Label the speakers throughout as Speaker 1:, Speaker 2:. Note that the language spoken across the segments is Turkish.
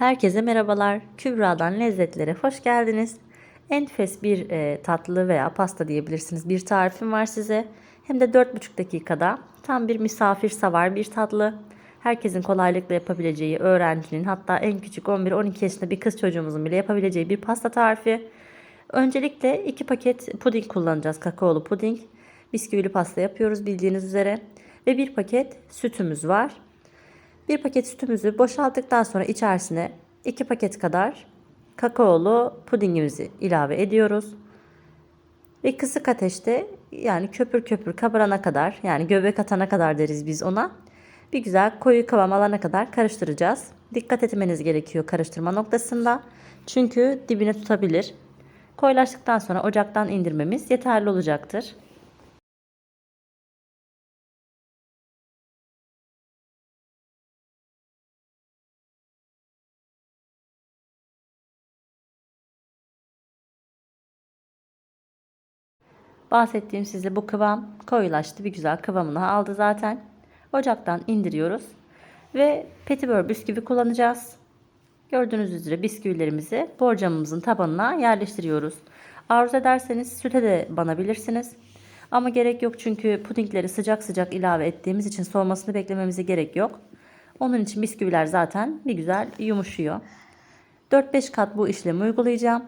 Speaker 1: Herkese merhabalar. Kübra'dan lezzetlere hoş geldiniz. Enfes bir e, tatlı veya pasta diyebilirsiniz. Bir tarifim var size. Hem de 4,5 dakikada tam bir misafir savar bir tatlı. Herkesin kolaylıkla yapabileceği, öğrencinin hatta en küçük 11-12 yaşında bir kız çocuğumuzun bile yapabileceği bir pasta tarifi. Öncelikle 2 paket puding kullanacağız. Kakaolu puding. Bisküvili pasta yapıyoruz bildiğiniz üzere. Ve 1 paket sütümüz var. Bir paket sütümüzü boşalttıktan sonra içerisine 2 paket kadar kakaolu pudingimizi ilave ediyoruz. Ve kısık ateşte yani köpür köpür kabarana kadar yani göbek atana kadar deriz biz ona. Bir güzel koyu kıvam alana kadar karıştıracağız. Dikkat etmeniz gerekiyor karıştırma noktasında. Çünkü dibine tutabilir. Koyulaştıktan sonra ocaktan indirmemiz yeterli olacaktır. Bahsettiğim size bu kıvam koyulaştı. Bir güzel kıvamını aldı zaten. Ocaktan indiriyoruz. Ve petibör bisküvi kullanacağız. Gördüğünüz üzere bisküvilerimizi borcamımızın tabanına yerleştiriyoruz. Arzu ederseniz süte de banabilirsiniz. Ama gerek yok çünkü pudingleri sıcak sıcak ilave ettiğimiz için soğumasını beklememize gerek yok. Onun için bisküviler zaten bir güzel yumuşuyor. 4-5 kat bu işlemi uygulayacağım.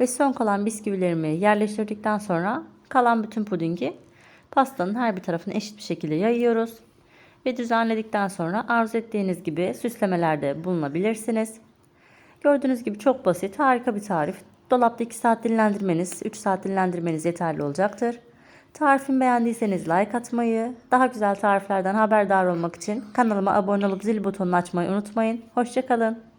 Speaker 1: Ve son kalan bisküvilerimi yerleştirdikten sonra kalan bütün pudingi pastanın her bir tarafına eşit bir şekilde yayıyoruz. Ve düzenledikten sonra arzu ettiğiniz gibi süslemelerde bulunabilirsiniz. Gördüğünüz gibi çok basit, harika bir tarif. Dolapta 2 saat dinlendirmeniz, 3 saat dinlendirmeniz yeterli olacaktır. Tarifimi beğendiyseniz like atmayı, daha güzel tariflerden haberdar olmak için kanalıma abone olup zil butonunu açmayı unutmayın. Hoşçakalın.